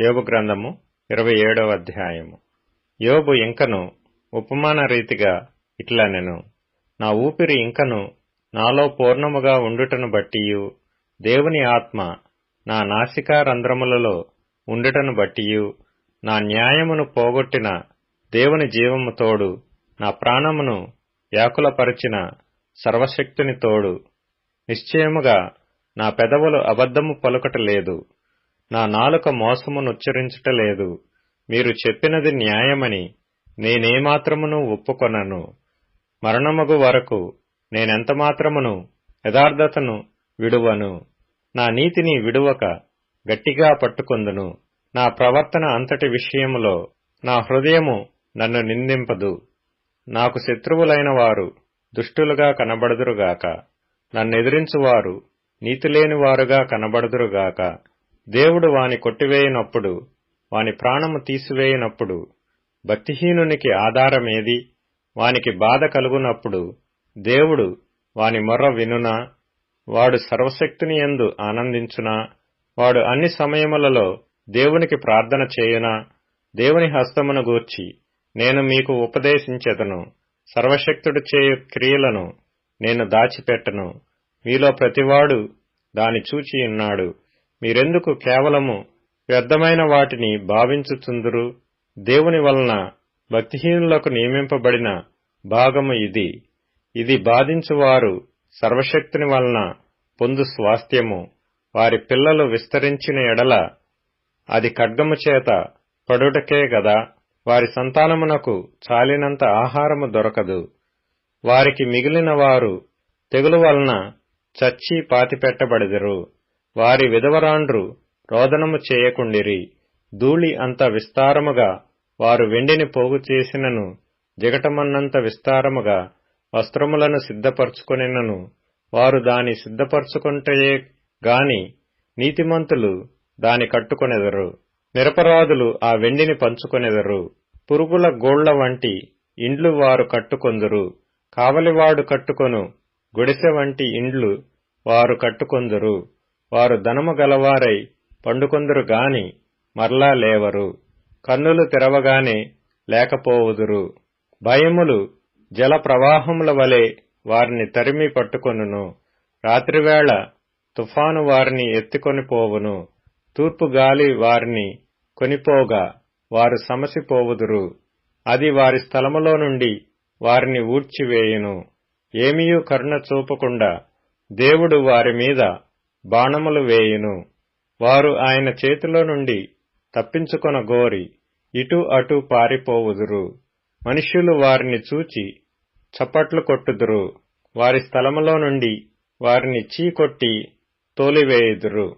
యోబు గ్రంథము ఇరవై ఏడవ అధ్యాయము. యోబు ఇంకను ఉపమాన రీతిగా ఇట్లా నేను నా ఊపిరి ఇంకను నాలో పూర్ణముగా ఉండుటను బట్టియు దేవుని ఆత్మ నా నాసికా రంధ్రములలో ఉండుటను బట్టియు నా న్యాయమును పోగొట్టిన దేవుని జీవము తోడు నా ప్రాణమును వ్యాకులపరిచిన సర్వశక్తిని తోడు. నిశ్చయముగా నా పెదవులు అబద్ధము పలుకటలేదు. నా నాలుక మోసమునుచ్చరించటలేదు. మీరు చెప్పినది న్యాయమని నేనేమాత్రమును ఒప్పుకొనను. మరణముగు వరకు నేనెంతమాత్రమును యథార్థతను విడువను. నా నీతిని విడువక గట్టిగా పట్టుకొందును. నా ప్రవర్తన అంతటి విషయములో నా హృదయము నన్ను నిందింపదు. నాకు శత్రువులైన వారు దుష్టులుగా కనబడుదురుగాక. నన్నెదిరించువారు నీతిలేనివారుగా కనబడుదురుగాక. దేవుడు వాని కొట్టివేయనప్పుడు వాని ప్రాణము తీసివేయనప్పుడు భక్తిహీనునికి ఆధారమేది? వానికి బాధ కలుగునప్పుడు దేవుడు వాని మొర్ర వినునా? వాడు సర్వశక్తిని ఎందు ఆనందించునా? వాడు అన్ని సమయములలో దేవునికి ప్రార్థన చేయునా? దేవుని హస్తమును గూర్చి నేను మీకు ఉపదేశించెదను. సర్వశక్తుడు చేయు క్రియలను నేను దాచిపెట్టను. మీలో ప్రతివాడు దాని చూచి ఉన్నాడు. మీరెందుకు కేవలము వ్యర్థమైన వాటిని భావించుచుందురు? దేవుని వలన భక్తిహీనులకు నియమింపబడిన భాగము ఇది. ఇది బాధించువారు సర్వశక్తిని వలన పొందు స్వాస్థ్యము. వారి పిల్లలు విస్తరించిన ఎడల అది ఖడ్గము చేత పడుటకే గదా. వారి సంతానమునకు చాలినంత ఆహారము దొరకదు. వారికి మిగిలిన వారు తెగులు వలన చచ్చి పాతిపెట్టబడెదరు. వారి విధవరాండ్రు రోదనము చేయకుండిరి. ధూళి అంత విస్తారముగా వారు వెండిని పోగు చేసినను జిగటమన్నంత విస్తారముగా వస్త్రములను సిద్ధపరచుకొనినను. వారు దాని సిద్ధపరుచుకుంటే గాని నీతిమంతులు దాని కట్టుకొనెదరు. నిరపరాధులు ఆ వెండిని పంచుకొనెదరు. పురుగుల గోళ్ళ వంటి ఇండ్లు వారు కట్టుకొందురు. కావలివాడు కట్టుకొను గుడిసె వంటి ఇండ్లు వారు కట్టుకొందురు. వారు ధనము గలవారై పండుకొందురు గాని మరలా లేవరు. కన్నులు తెరవగానే లేకపోవుదురు. భయములు జల ప్రవాహముల వలె వారిని తరిమి పట్టుకొనును. రాత్రివేళ తుఫాను వారిని ఎత్తుకొని పోవును. తూర్పు గాలి వారిని కొనిపోగా వారు సమసిపోవుదురు. అది వారి స్థలములో నుండి వారిని ఊడ్చివేయును. ఏమీయూ కరుణ చూపకుండా దేవుడు వారి మీద బాణములు వేయును. వారు ఆయన చేతిలో నుండి తప్పించుకొన గోరి ఇటు అటు పారిపోవుదురు. మనుష్యులు వారిని చూచి చప్పట్లు కొట్టుదురు. వారి స్థలములో నుండి వారిని చీకొట్టి తోలివేయుదురు.